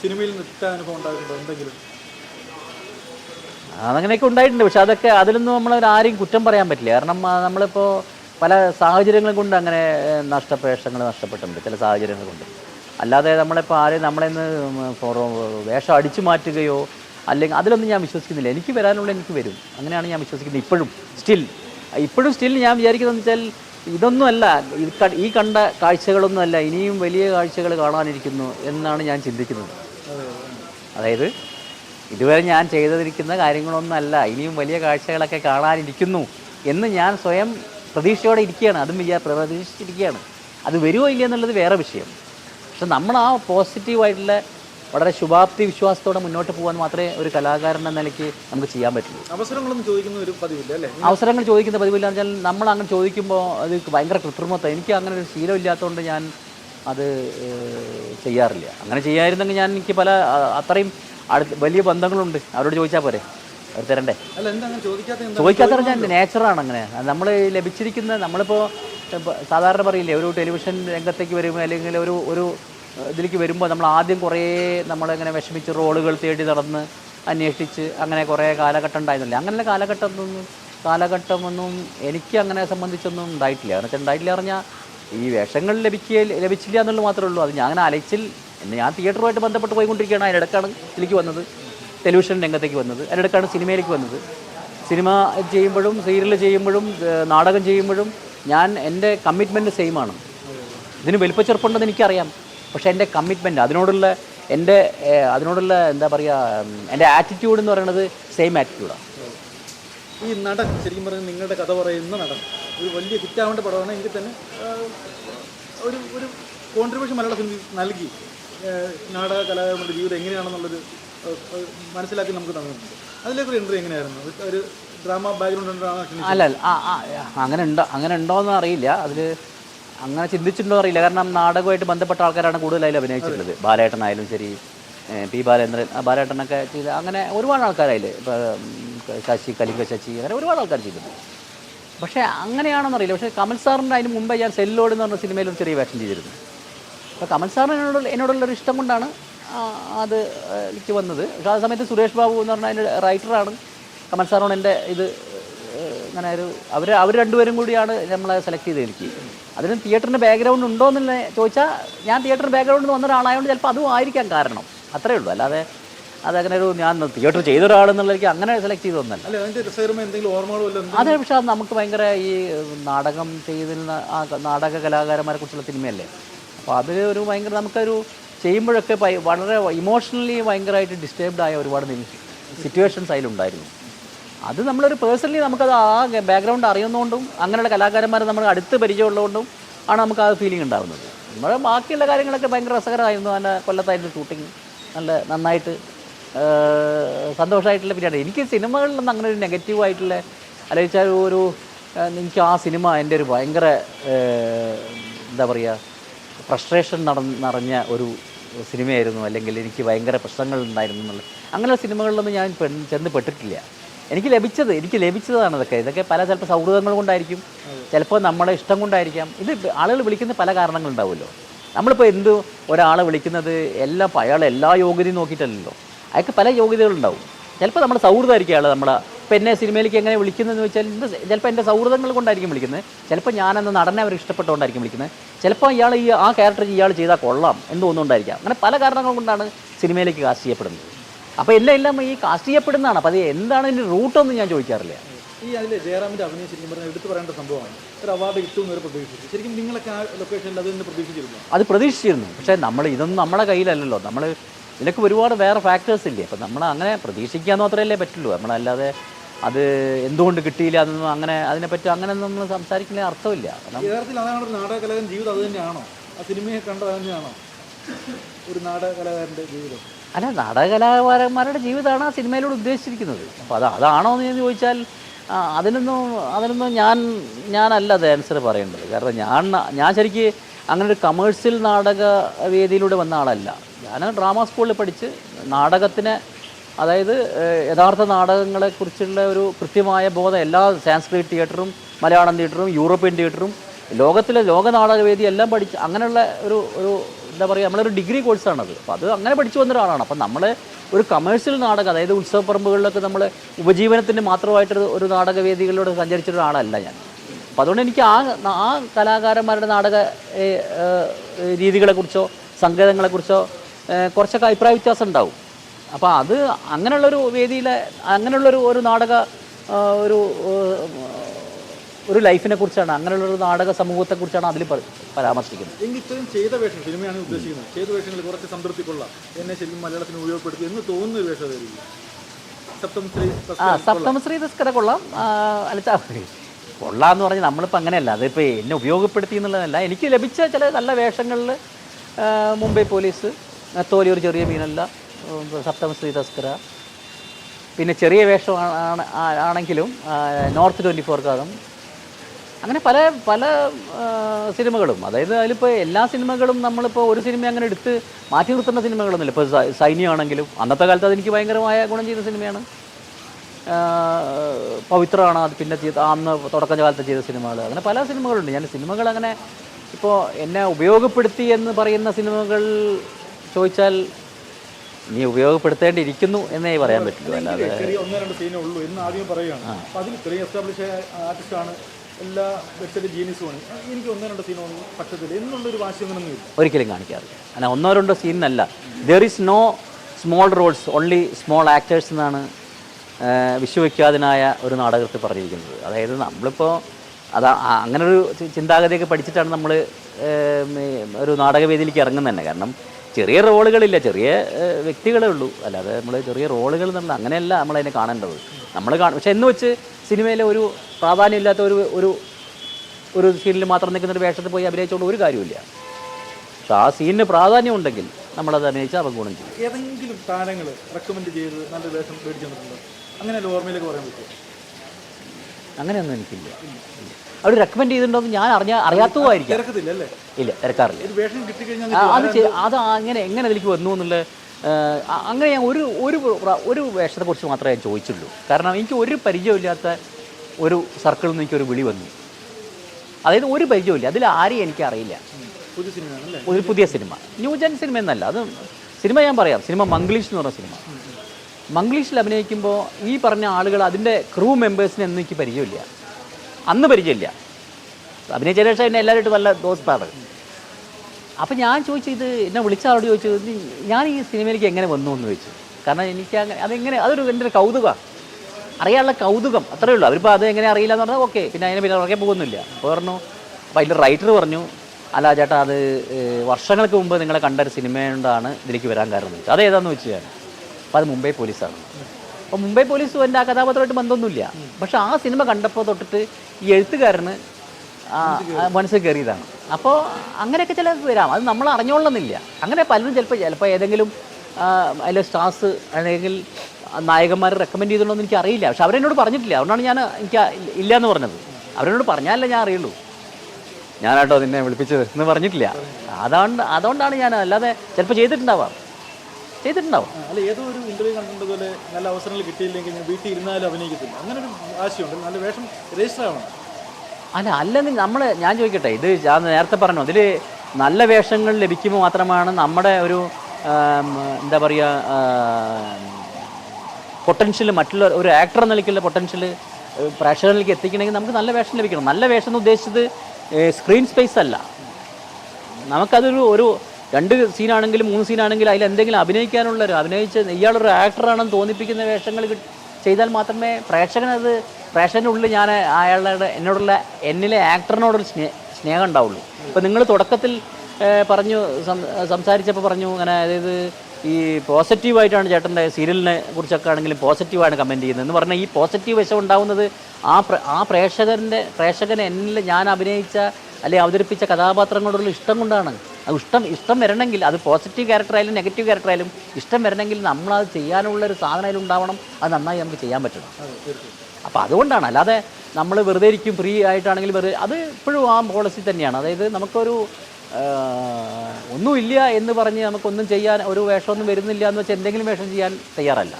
സിനിമയിൽ അനുഭവം എന്തെങ്കിലും? അതങ്ങനെയൊക്കെ ഉണ്ടായിട്ടുണ്ട്. പക്ഷെ അതൊക്കെ അതിലൊന്നും നമ്മൾ ആരെയും കുറ്റം പറയാൻ പറ്റില്ല. കാരണം നമ്മളിപ്പോ പല സാഹചര്യങ്ങൾ കൊണ്ട് അങ്ങനെ നഷ്ടപ്രേഷങ്ങൾ നഷ്ടപ്പെട്ടിട്ടുണ്ട്. ചില സാഹചര്യങ്ങൾ കൊണ്ട്. അല്ലാതെ നമ്മളിപ്പോൾ ആരെയും നമ്മളെ നിന്ന് വേഷം അടിച്ചു മാറ്റുകയോ അല്ലെങ്കിൽ അതിലൊന്നും ഞാൻ വിശ്വസിക്കുന്നില്ല. എനിക്ക് വരാനുള്ള എനിക്ക് വരും. അങ്ങനെയാണ് ഞാൻ വിശ്വസിക്കുന്നത് ഇപ്പോഴും. സ്റ്റിൽ ഇപ്പോഴും സ്റ്റിൽ ഞാൻ വിചാരിക്കുന്നതെന്ന് വെച്ചാൽ ഇതൊന്നുമല്ല ഈ കണ്ട കാഴ്ചകളൊന്നുമല്ല ഇനിയും വലിയ കാഴ്ചകൾ കാണാനിരിക്കുന്നു എന്നാണ് ഞാൻ ചിന്തിക്കുന്നത്. അതായത് ഇതുവരെ ഞാൻ ചെയ്തിരിക്കുന്ന കാര്യങ്ങളൊന്നല്ല ഇനിയും വലിയ കാഴ്ചകളൊക്കെ കാണാനിരിക്കുന്നു എന്ന് ഞാൻ സ്വയം പ്രതീക്ഷയോടെ ഇരിക്കുകയാണ്. അതും വിചാ പ്രതീക്ഷിച്ചിരിക്കുകയാണ്. അത് വരുമോ ഇല്ല എന്നുള്ളത് വേറെ വിഷയം. പക്ഷെ നമ്മൾ ആ പോസിറ്റീവായിട്ടുള്ള വളരെ ശുഭാപ്തി വിശ്വാസത്തോടെ മുന്നോട്ട് പോകാൻ മാത്രമേ ഒരു കലാകാരൻ എന്ന നിലയ്ക്ക് നമുക്ക് ചെയ്യാൻ പറ്റുള്ളൂ. അവസരങ്ങളൊന്നും ചോദിക്കുന്ന ഒരു പതിവില്ല അല്ലേ? അവസരങ്ങൾ ചോദിക്കുന്ന പതിവില്ല എന്ന് വെച്ചാൽ നമ്മൾ അങ്ങനെ ചോദിക്കുമ്പോൾ അത് ഭയങ്കര കൃത്രിമത്വം. എനിക്ക് അങ്ങനെ ഒരു ശീലമില്ലാത്തതുകൊണ്ട് ഞാൻ അത് ചെയ്യാറില്ല. അങ്ങനെ ചെയ്യായിരുന്നെങ്കിൽ ഞാൻ എനിക്ക് പല അത്രയും അടുത്ത് വലിയ ബന്ധങ്ങളുണ്ട്. അവരോട് ചോദിച്ചാൽ പോരെ? അവർ തരണ്ടേ? ചോദിക്കാത്ത പറഞ്ഞാൽ നേച്ചറാണ് അങ്ങനെ. നമ്മൾ ലഭിച്ചിരിക്കുന്ന നമ്മളിപ്പോൾ സാധാരണ പറയില്ലേ ഒരു ടെലിവിഷൻ രംഗത്തേക്ക് വരുമ്പോൾ അല്ലെങ്കിൽ ഒരു ഒരു ഇതിലേക്ക് വരുമ്പോൾ നമ്മൾ ആദ്യം കുറേ നമ്മളിങ്ങനെ വിഷമിച്ച് റോളുകൾ തേടി നടന്ന് അന്വേഷിച്ച് അങ്ങനെ കുറേ കാലഘട്ടം ഉണ്ടായിരുന്നില്ല? അങ്ങനെയുള്ള കാലഘട്ടമൊന്നും കാലഘട്ടമൊന്നും എനിക്ക് അങ്ങനെ സംബന്ധിച്ചൊന്നും ഉണ്ടായിട്ടില്ല. എന്നുവെച്ചാൽ ഉണ്ടായിട്ടില്ല പറഞ്ഞാൽ ഈ വേഷങ്ങൾ ലഭിക്കുക ലഭിച്ചില്ല എന്നുള്ളത് മാത്രമേ ഉള്ളൂ. അത് ഞാൻ അങ്ങനെ അലച്ചിൽ ഞാൻ തിയേറ്ററുമായിട്ട് ബന്ധപ്പെട്ട് പോയിക്കൊണ്ടിരിക്കുകയാണ്. അതിനിടക്കാണ് ഇതിലേക്ക് വന്നത്. ടെലിവിഷൻ രംഗത്തേക്ക് വന്നത്. അതിനിടക്കാണ് സിനിമയിലേക്ക് വന്നത്. സിനിമ ചെയ്യുമ്പോഴും സീരിയൽ ചെയ്യുമ്പോഴും നാടകം ചെയ്യുമ്പോഴും ഞാൻ എന്റെ കമ്മിറ്റ്മെന്റ് സെയിമാണ് ഇതിന് വലിപ്പച്ചെറുപ്പുണ്ടെന്ന് എനിക്കറിയാം. പക്ഷേ എന്റെ കമ്മിറ്റ്മെന്റ് അതിനോടുള്ള എന്റെ അതിനോടുള്ള എന്താ പറയുക എന്റെ ആറ്റിറ്റ്യൂഡ് എന്ന് പറയുന്നത് സെയിം ആറ്റിറ്റ്യൂഡാണ് ഈ നടൻ ശരിക്കും പറഞ്ഞാൽ നിങ്ങളുടെ കഥ പറയുന്ന നടൻ. ഒരു വലിയ ഹിറ്റാവേണ്ട പടമാണ്. എങ്കിൽ തന്നെ ഒരു ഒരു കോൺട്രിബ്യൂഷൻ മലയാള സിനിമ നൽകി. നാടക കലാകാരന്മാരുടെ ജീവിതം എങ്ങനെയാണെന്നുള്ളൊരു മനസ്സിലാക്കി നമുക്ക് തന്നിട്ടുണ്ട്. അതിലേക്കൊരു എൻട്രി എങ്ങനെയായിരുന്നു? ഒരു- ഡ്രാമ ബാക്ക്ഗ്രൗണ്ട് അല്ല അല്ല, ആ ആ, അങ്ങനെ ഉണ്ടോ എന്ന് അറിയില്ല. അതിൽ അങ്ങനെ ചിന്തിച്ചിട്ടുണ്ടോ അറിയില്ല. കാരണം നാടകമായിട്ട് ബന്ധപ്പെട്ട ആൾക്കാരാണ് കൂടുതലായാലും അഭിനയിച്ചിട്ടുള്ളത്. ബാലേട്ടനായാലും ശരി പി ബാലേന്ദ്രൻ ബാലേട്ടനൊക്കെ ചെയ്ത് അങ്ങനെ ഒരുപാട് ആൾക്കാരായില്ലേ. ഇപ്പോൾ ശശി കലിംഗ ശശി അങ്ങനെ ഒരുപാട് ആൾക്കാർ ചെയ്തിട്ടുണ്ട്. പക്ഷേ അങ്ങനെയാണെന്ന് അറിയില്ല. പക്ഷേ കമൽ സാറിന്റെ അതിന് മുമ്പേ ഞാൻ സെല്ലോട് എന്ന് പറഞ്ഞ സിനിമയിൽ ഒരു ചെറിയ വേഷം ചെയ്തിരുന്നു. അപ്പോൾ കമൽ സാറിന് എന്നോട് എന്നോടുള്ളൊരു ഇഷ്ടം കൊണ്ടാണ് അത് എനിക്ക് വന്നത്. പക്ഷേ ആ സമയത്ത് സുരേഷ് ബാബു എന്ന് പറഞ്ഞാൽ അതിന്റെ റൈറ്ററാണ്. കമൽ സാറിനോട് എന്റെ ഇത് അങ്ങനെ ഒരു അവർ അവർ രണ്ടുപേരും കൂടിയാണ് നമ്മളെ സെലക്ട് ചെയ്ത് എനിക്ക്. അതിന് തിയേറ്ററിന്റെ ബാക്ക്ഗ്രൗണ്ട് ഉണ്ടോ എന്നുള്ള ചോദിച്ചാൽ ഞാൻ തിയേറ്ററിന്റെ ബാക്ക്ഗ്രൗണ്ടിൽ വന്ന ഒരാളായതുകൊണ്ട് ചിലപ്പോൾ അതും ആയിരിക്കാം കാരണം. അത്രേ ഉള്ളൂ. അല്ലാതെ അതങ്ങനെ ഒരു ഞാൻ തിയേറ്റർ ചെയ്ത ഒരാളെന്നുള്ളതിലേക്ക് അങ്ങനെ സെലക്ട് ചെയ്തൊന്നല്ല അതെ പക്ഷേ അത് നമുക്ക് ഭയങ്കര ഈ നാടകം ചെയ്തിരുന്ന ആ നാടക കലാകാരന്മാരെ കുറിച്ചുള്ള സിനിമയല്ലേ അപ്പോൾ അതിൽ ഒരു ഭയങ്കര നമുക്കൊരു ചെയ്യുമ്പോഴൊക്കെ വളരെ ഇമോഷണലി ഭയങ്കരമായിട്ട് ഡിസ്റ്റേബ്ഡ് ആയ ഒരുപാട് സിറ്റുവേഷൻസ് അതിലുണ്ടായിരുന്നു. അത് നമ്മളൊരു പേഴ്സണലി നമുക്കത് ആ ബാക്ക്ഗ്രൗണ്ട് അറിയുന്നതുകൊണ്ടും അങ്ങനെയുള്ള കലാകാരന്മാരെ നമ്മൾ അടുത്ത് പരിചയമുള്ളതുകൊണ്ടും ആണ് നമുക്ക് ആ ഫീലിംഗ് ഉണ്ടാകുന്നത് നമ്മുടെ ബാക്കിയുള്ള കാര്യങ്ങളൊക്കെ ഭയങ്കര രസകരമായിരുന്നു. നല്ല കൊല്ലത്തായിരുന്നു ഷൂട്ടിങ് നല്ല നന്നായിട്ട് സന്തോഷമായിട്ടുള്ള പീരീഡ് എനിക്ക് സിനിമകളിലൊന്നും അങ്ങനെ ഒരു നെഗറ്റീവ് ആയിട്ടുള്ള അല്ലെങ്കിൽ ഒരു എനിക്ക് ആ സിനിമ എന്റെ ഒരു ഭയങ്കര എന്താ പറയുക ഫ്രസ്ട്രേഷൻ നട നിറഞ്ഞ ഒരു സിനിമയായിരുന്നു. അല്ലെങ്കിൽ എനിക്ക് ഭയങ്കര പ്രശ്നങ്ങൾ ഉണ്ടായിരുന്നു എന്നുള്ളത് അങ്ങനെയുള്ള സിനിമകളിലൊന്നും ഞാൻ ചെന്ന് പെട്ടിട്ടില്ല. എനിക്ക് ലഭിച്ചത് എനിക്ക് ലഭിച്ചതാണ് ഇതൊക്കെ. ഇതൊക്കെ പല ചിലപ്പോൾ സൗഹൃദങ്ങൾ കൊണ്ടായിരിക്കും. ചിലപ്പോൾ നമ്മുടെ ഇഷ്ടം കൊണ്ടായിരിക്കാം. ഇത് ആളുകൾ വിളിക്കുന്ന പല കാരണങ്ങളുണ്ടാവുമല്ലോ നമ്മളിപ്പോൾ എന്ത് ഒരാളെ വിളിക്കുന്നത് എല്ലാം അയാൾ എല്ലാ യോഗ്യതയും നോക്കിയിട്ടല്ലല്ലോ. അയാൾക്ക് പല യോഗ്യതകളുണ്ടാവും. ചിലപ്പോൾ നമ്മുടെ സൗഹൃദമായിരിക്കും അയാൾ നമ്മളെ ഇപ്പം എന്നെ സിനിമയിലേക്ക് എങ്ങനെ വിളിക്കുന്നതെന്ന് വെച്ചാൽ ചിലപ്പോൾ എന്റെ സൗഹൃദങ്ങൾ കൊണ്ടായിരിക്കും വിളിക്കുന്നത്. ചിലപ്പോൾ ഞാനെന്ന നടനെ അവർ ഇഷ്ടപ്പെട്ടുകൊണ്ടായിരിക്കും വിളിക്കുന്നത്. ചിലപ്പോൾ ഇയാൾ ഈ ആ ക്യാരക്ടർ ഇയാൾ ചെയ്താൽ കൊള്ളാം എന്ന് തോന്നുന്നുണ്ടായിരിക്കാം. അങ്ങനെ പല കാരണങ്ങൾ കൊണ്ടാണ് സിനിമയിലേക്ക് കാസ്റ്റ് ചെയ്യപ്പെടുന്നത്. അപ്പോൾ എല്ലാം എല്ലാം ഈ കാസ്റ്റ് ചെയ്യപ്പെടുന്നതാണ്. അപ്പോൾ അത് എന്താണ് ഇതിന്റെ റൂട്ടൊന്നും ഞാൻ ചോദിക്കാറില്ല. ഈ അതിലെ ജയറാമിന്റെ അഭിനയം ശരിക്കും പറഞ്ഞാൽ എടുത്തു പറയേണ്ട സംഭവമാണ്. ഒരു അവാർഡ് കിട്ടുമെന്ന് ഒരു പ്രതീക്ഷിച്ചു. ശരിക്കും നിങ്ങളൊക്കെ ആ ലൊക്കേഷനിൽ അത് പ്രതീക്ഷിച്ചിരുന്നു? അത് പ്രതീക്ഷിച്ചിരുന്നു. പക്ഷേ നമ്മൾ ഇതൊന്നും നമ്മുടെ കയ്യിലല്ലല്ലോ. നമ്മൾ ഇതിലൊക്കെ ഒരുപാട് വേറെ ഫാക്ടേഴ്സ് ഇല്ലേ? അപ്പം നമ്മൾ അങ്ങനെ പ്രതീക്ഷിക്കാൻ മാത്രമല്ലേ പറ്റുള്ളൂ. നമ്മളല്ലാതെ അത് എന്തുകൊണ്ട് കിട്ടിയില്ല അതൊന്നും അങ്ങനെ അതിനെപ്പറ്റി അങ്ങനെ നമ്മൾ സംസാരിക്കുന്ന അർത്ഥമില്ല. യഥാർത്ഥത്തിൽ അതാണ് ഒരു നാടക കലാകാരൻ ജീവിതം അത് തന്നെയാണോ? ആ സിനിമയെ കണ്ടത് അത് തന്നെയാണോ? ഒരു ജീവിതം. അല്ല നാടകകലാകാരന്മാരുടെ ജീവിതമാണ് ആ സിനിമയിലൂടെ ഉദ്ദേശിച്ചിരിക്കുന്നത്. അപ്പോൾ അത് അതാണോ എന്ന് ചോദിച്ചാൽ അതിനൊന്നും അതിനൊന്നും ഞാൻ ഞാനല്ല അത് ആൻസർ പറയേണ്ടത്. കാരണം ഞാൻ ഞാൻ ശരിക്ക് അങ്ങനെ ഒരു കമേഴ്സ്യൽ നാടക വേദിയിലൂടെ വന്ന ആളല്ല. ഞാൻ ഡ്രാമ സ്കൂളിൽ പഠിച്ച് നാടകത്തിന് അതായത് യഥാർത്ഥ നാടകങ്ങളെക്കുറിച്ചുള്ള ഒരു കൃത്യമായ ബോധം എല്ലാ സാൻസ്ക്രിറ്റ് തിയേറ്ററും മലയാളം തിയേറ്ററും യൂറോപ്യൻ തിയേറ്ററും ലോകത്തിലെ ലോക നാടകവേദി എല്ലാം പഠിച്ച് അങ്ങനെയുള്ള ഒരു ഒരു എന്താ പറയുക നമ്മളൊരു ഡിഗ്രി കോഴ്സാണത് അപ്പോൾ അത് അങ്ങനെ പഠിച്ചു വന്ന ഒരാളാണ് അപ്പം നമ്മൾ ഒരു കമേഴ്ഷ്യൽ നാടകം അതായത് ഉത്സവപ്പറമ്പുകളിലൊക്കെ നമ്മൾ ഉപജീവനത്തിന് മാത്രമായിട്ട് ഒരു നാടകവേദികളിലൂടെ സഞ്ചരിച്ച ഒരാളല്ല ഞാൻ. അപ്പം അതുകൊണ്ട് എനിക്ക് ആ ആ കലാകാരന്മാരുടെ നാടക രീതികളെക്കുറിച്ചോ സങ്കേതങ്ങളെക്കുറിച്ചോ ഏ, കുറച്ചൊക്കെ അഭിപ്രായ വ്യത്യാസം ഉണ്ടാവും. അപ്പോൾ അത് അങ്ങനെയുള്ളൊരു വേദിയിലെ അങ്ങനെയുള്ളൊരു ഒരു നാടക ഒരു ഒരു ലൈഫിനെ കുറിച്ചാണ് അങ്ങനെയുള്ളൊരു നാടക സമൂഹത്തെക്കുറിച്ചാണ് അതിൽ പ- പരാമർശിക്കുന്നത്. എങ്കിൽ ഇത്രയും ചെയ്ത വേഷം സിനിമയാണ് ഉദ്ദേശിക്കുന്നത്. ചെയ്ത വേഷങ്ങളിൽ കുറച്ച് സംതൃപ്തി കൊള്ളാം എന്നെ ശരിക്കും മലയാളത്തിന് ഉപയോഗപ്പെടുത്തി എന്ന് തോന്നുന്ന ഒരു വേഷം അതായിരിക്കും സപ്തം ശ്രീ ആ സപ്തമശ്രീ തസ്കര കൊള്ളാം. അല്ല കൊള്ളാം കൊള്ളാന്ന് പറഞ്ഞ് നമ്മളിപ്പോൾ അങ്ങനെയല്ല. അതിപ്പോൾ എന്നെ ഉപയോഗപ്പെടുത്തി എന്നുള്ളതല്ല. എനിക്ക് ലഭിച്ച ചില നല്ല വേഷങ്ങളിൽ മുംബൈ പോലീസ് തോലി ഒരു ചെറിയ മീനല്ല. സപ്തമശ്രീ തസ്കര. പിന്നെ ചെറിയ വേഷം ആണ് ആണെങ്കിലും നോർത്ത് ട്വന്റി ഫോർ കാതം അങ്ങനെ പല പല സിനിമകളും. അതായത് അതിലിപ്പോൾ എല്ലാ സിനിമകളും നമ്മളിപ്പോൾ ഒരു സിനിമ അങ്ങനെ എടുത്ത് മാറ്റി നിർത്തുന്ന സിനിമകളൊന്നുമില്ല. ഇപ്പോൾ സൈന്യമാണെങ്കിലും അന്നത്തെ കാലത്ത് അതെനിക്ക് ഭയങ്കരമായ ഗുണം ചെയ്ത സിനിമയാണ്. പവിത്രമാണ് അത് പിന്നെ ചെയ്ത അന്ന് തുടക്കം കാലത്ത് ചെയ്ത സിനിമകൾ അങ്ങനെ പല സിനിമകളുണ്ട്. ഞാൻ സിനിമകൾ അങ്ങനെ ഇപ്പോൾ എന്നെ ഉപയോഗപ്പെടുത്തി എന്ന് പറയുന്ന സിനിമകൾ ചോദിച്ചാൽ നീ ഉപയോഗപ്പെടുത്തേണ്ടിയിരിക്കുന്നു എന്നേ പറയാൻ പറ്റുള്ളൂ. അല്ലാതെ ചെറിയ ഒന്നോ രണ്ട് സീനേ ഉള്ളൂ. എന്ന് ആദ്യം പറയുകയാണ്. അപ്പോൾ അതിൽ ഇത്രയും എസ്റ്റാബ്ലിഷ് ആർട്ടിസ്റ്റാണ് എല്ലാ വെബ്സൈറ്റ് ജീനിസുമാണ് എനിക്ക് ഒന്നോ രണ്ടോ സീനോ പറ്റത്തില്ല. എന്നുള്ളൊരു വാശി അങ്ങനൊന്നുമില്ല ഒരിക്കലും കാണിക്കാറില്ല. അല്ല ഒന്നോ രണ്ടോ സീനല്ല there is no small roles only small actors എന്നാണ് വിശ്വവിഖ്യാതനായ ഒരു നാടകത്തിൽ പറഞ്ഞിരിക്കുന്നത്. അതായത് നമ്മളിപ്പോൾ അതാ ആ- അങ്ങനെ ഒരു ചി- ചിന്താഗതിയൊക്കെ പഠിച്ചിട്ടാണ് നമ്മൾ ഒരു നാടകവേദിയിലേക്ക് ഇറങ്ങുന്നത് തന്നെ കാരണം ചെറിയ റോളുകളില്ല ചെറിയ വ്യക്തികളേ ഉള്ളൂ. അല്ലാതെ നമ്മൾ ചെറിയ റോളുകൾ നമ്മൾ അങ്ങനെയല്ല നമ്മളതിനെ കാണേണ്ടത്. നമ്മൾ കാണും പക്ഷെ എന്ന് വെച്ച് സിനിമയിലെ ഒരു പ്രാധാന്യമില്ലാത്ത ഒരു ഒരു ഒരു സീനിൽ മാത്രം നിൽക്കുന്ന ഒരു വേഷത്തിൽ പോയി അഭിനയിച്ചുകൊണ്ട് ഒരു കാര്യമില്ല പക്ഷെ ആ സീനിന് പ്രാധാന്യം ഉണ്ടെങ്കിൽ നമ്മളത് അഭിനയിച്ചാൽ അവ ഗുണം ചെയ്യും. ഏതെങ്കിലും താരങ്ങൾ റെക്കമെൻഡ് ചെയ്ത് നല്ല വേഷം മേടിച്ചു അങ്ങനെ ഓർമ്മയിലേക്ക് പറയാൻ പറ്റുമോ? അങ്ങനെയൊന്നും എനിക്കില്ല. അവർ റെക്കമെൻഡ് ചെയ്തിട്ടുണ്ടോയെന്ന് ഞാൻ അറിഞ്ഞ അറിയാത്തതുമായിരിക്കും. ഇല്ല തിരക്കാറില്ല. അത് അത് അങ്ങനെ എങ്ങനെ അതിലേക്ക് വന്നു എന്നുള്ള അങ്ങനെ ഞാൻ ഒരു ഒരു ഒരു വേഷത്തെക്കുറിച്ച് മാത്രമേ ഞാൻ ചോദിച്ചുള്ളൂ. കാരണം എനിക്ക് ഒരു പരിചയമില്ലാത്ത ഒരു സർക്കിളിൽ നിന്ന് എനിക്കൊരു വിളി വന്നു. അതായത് ഒരു പരിചയമില്ല. അതിൽ ആരെയും എനിക്കറിയില്ല ഒരു പുതിയ സിനിമ. ന്യൂജൻ സിനിമ എന്നല്ല. അത് സിനിമ ഞാൻ പറയാം. സിനിമ മംഗ്ലീഷ് എന്ന് പറഞ്ഞ സിനിമ. മംഗ്ലീഷിൽ അഭിനയിക്കുമ്പോൾ ഈ പറഞ്ഞ ആളുകൾ അതിന്റെ ക്രൂ മെമ്പേഴ്സിനെ ഒന്നും എനിക്ക് പരിചയമില്ല. അന്ന് പരിചയമില്ല. അഭിനയിച്ച ശേഷം എന്നെ എല്ലാവരുമായിട്ട് നല്ല ദോസ്താണ് അപ്പം ഞാൻ ചോദിച്ചു ഇത് എന്നെ വിളിച്ച ആളോട് ചോദിച്ചു ഞാൻ ഈ സിനിമയിലേക്ക് എങ്ങനെ വന്നു എന്ന് ചോദിച്ചു. കാരണം എനിക്ക് അങ്ങനെ അതെങ്ങനെ അതൊരു എന്റെ ഒരു കൗതുകമാണ് അറിയാനുള്ള കൗതുകം അത്രയേ ഉള്ളൂ. അവരിപ്പോൾ അത് എങ്ങനെ അറിയില്ല എന്ന് പറഞ്ഞാൽ ഓക്കെ പിന്നെ അതിനെ പിന്നെ പുറകെ പോകുന്നില്ല. അപ്പോൾ പറഞ്ഞു അപ്പോൾ അതിന്റെ റൈറ്റർ പറഞ്ഞു അല്ല ചേട്ടാ അത് വർഷങ്ങൾക്ക് മുമ്പ് നിങ്ങളെ കണ്ട ഒരു സിനിമയുണ്ടാണ് ഇതിലേക്ക് വരാൻ കാരണം. എന്ന് ചോദിച്ചു അത് ഏതാണെന്ന് വെച്ച് ഞാൻ അപ്പോൾ അത് മുംബൈ പോലീസാണ്. അപ്പോൾ മുംബൈ പോലീസ് എന്റെ ആ കഥാപാത്രമായിട്ട് ബന്ധമൊന്നുമില്ല. പക്ഷേ ആ സിനിമ കണ്ടപ്പോൾ തൊട്ടിട്ട് ഈ എഴുത്തുകാരന് മനസ്സിൽ കയറിയതാണ്. അപ്പോൾ അങ്ങനെയൊക്കെ ചില വരാം. അത് നമ്മൾ അറിഞ്ഞോളന്നില്ല അങ്ങനെ പലരും ചിലപ്പോൾ ചിലപ്പോൾ ഏതെങ്കിലും അതിലെ സ്റ്റാർസ് അല്ലെങ്കിൽ നായകന്മാർ റെക്കമെൻഡ് ചെയ്തിട്ടുണ്ടോ എനിക്ക് അറിയില്ല. പക്ഷെ അവരെന്നോട് പറഞ്ഞിട്ടില്ല. അതുകൊണ്ടാണ് ഞാൻ എനിക്ക് ഇല്ല എന്ന് പറഞ്ഞത്. അവരെന്നോട് പറഞ്ഞാലേ ഞാൻ അറിയുള്ളൂ. ഞാനാട്ടോ നിന്നെ വിളിപ്പിച്ചത് എന്ന് പറഞ്ഞിട്ടില്ല. അതാണ് അതുകൊണ്ടാണ് ഞാൻ അല്ലാതെ ചിലപ്പോൾ ചെയ്തിട്ടുണ്ടാവാം. ചെയ്തിട്ടുണ്ടാവും. അല്ല ഏതോ ഒരു ഇന്റർവ്യൂ കണ്ടതുപോലെ നല്ല അവസരങ്ങൾ കിട്ടിയില്ലെങ്കിൽ ഞാൻ വീട്ടിൽ ഇരുന്നാലും അഭിനയിക്കത്തില്ല. അങ്ങനെ ഒരു ആശയമുണ്ട്. നല്ല വേഷം രജിസ്റ്റർ ആവണം. അല്ല അല്ലെങ്കിൽ നമ്മൾ ഞാൻ ചോദിക്കട്ടെ ഇത് ഞാൻ നേരത്തെ പറഞ്ഞു അതിൽ നല്ല വേഷങ്ങൾ ലഭിക്കുമ്പോൾ മാത്രമാണ് നമ്മുടെ ഒരു എന്താ പറയുക പൊട്ടൻഷ്യൽ മറ്റുള്ള ഒരു ആക്ടർ എന്ന നിലയ്ക്കുള്ള പൊട്ടൻഷ്യൽ പ്രേക്ഷകരിലേക്ക് എത്തിക്കണമെങ്കിൽ നമുക്ക് നല്ല വേഷം ലഭിക്കണം. നല്ല വേഷം എന്ന് ഉദ്ദേശിച്ചത് സ്ക്രീൻ സ്പേസ് അല്ല. നമുക്കതൊരു ഒരു രണ്ട് സീനാണെങ്കിലും മൂന്ന് സീനാണെങ്കിലും അതിൽ എന്തെങ്കിലും അഭിനയിക്കാനുള്ള ഒരു അഭിനയിച്ച് ഇയാളൊരു ആക്ടറാണെന്ന് തോന്നിപ്പിക്കുന്ന വേഷങ്ങൾ ചെയ്താൽ മാത്രമേ പ്രേക്ഷകനത് പ്രേക്ഷകന്റെ ഉള്ളിൽ ഞാൻ അയാളുടെ എന്നോടുള്ള എന്നിലെ ആക്ടറിനോടൊരു സ്നേ സ്നേഹം ഉണ്ടാവുള്ളൂ. ഇപ്പോൾ നിങ്ങൾ തുടക്കത്തിൽ പറഞ്ഞു സംസാരിച്ചപ്പോൾ പറഞ്ഞു അങ്ങനെ അതായത് ഈ പോസിറ്റീവായിട്ടാണ് ചേട്ടന്റെ സീരിയലിനെ കുറിച്ചൊക്കെ ആണെങ്കിലും പോസിറ്റീവാണ് കമന്റ് ചെയ്യുന്നത് എന്ന് പറഞ്ഞാൽ ഈ പോസിറ്റീവ് വശം ഉണ്ടാവുന്നത് ആ ആ പ്രേക്ഷകന്റെ പ്രേക്ഷകൻ എന്നിൽ ഞാൻ അഭിനയിച്ച അല്ലെങ്കിൽ അവതരിപ്പിച്ച കഥാപാത്രങ്ങളോടുള്ള ഇഷ്ടം കൊണ്ടാണ്. അത് ഇഷ്ടം ഇഷ്ടം വരണമെങ്കിൽ അത് പോസിറ്റീവ് ക്യാരക്ടറായാലും നെഗറ്റീവ് ക്യാരക്ടറായാലും ഇഷ്ടം വരണമെങ്കിൽ നമ്മളത് ചെയ്യാനുള്ള ഒരു സാധനം ഉണ്ടാവണം. അത് നന്നായി നമുക്ക് ചെയ്യാൻ പറ്റണം. അപ്പോൾ അതുകൊണ്ടാണ്. അല്ലാതെ നമ്മൾ വെറുതെ ഇരിക്കും ഫ്രീ ആയിട്ടാണെങ്കിൽ വെറുതെ അത് ഇപ്പോഴും ആ പോളിസി തന്നെയാണ്. അതായത് നമുക്കൊരു ഒന്നുമില്ല എന്ന് പറഞ്ഞ് നമുക്കൊന്നും ചെയ്യാൻ ഒരു വേഷമൊന്നും വരുന്നില്ല എന്ന് വെച്ചാൽ എന്തെങ്കിലും വേഷം ചെയ്യാൻ തയ്യാറല്ല.